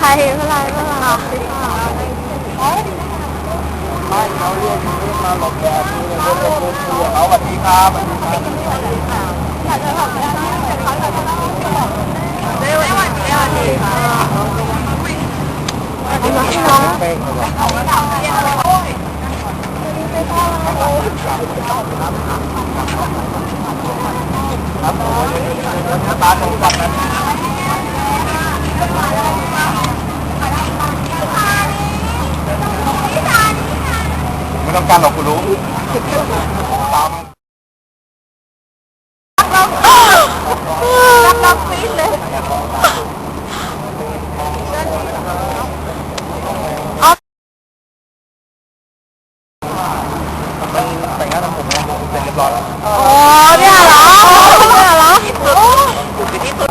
ไรไม่ไรไม่ไรไม่เขาเรียกเรียกมาหลบแดดนี่เลยเรียกเรียกคุยกับเขาสวัสดีครับสวัสดีครับอยากจะบอกว่าแต่เขาจะต้องบอกได้วันนี้วันนี้ค่ะน้องเป้งเลยว่ะครับผมวันนี้ตาตรงกันนะ ไม่ต้องการหรอกกูรู้ตามรักรักฟีดเลยมันแต่งงานทำผมนี่ยเสร็จเรียบร้อยแล้วโอ้เนี่ยเหรอเนี่ยเหรอโอ้สุดที่สุด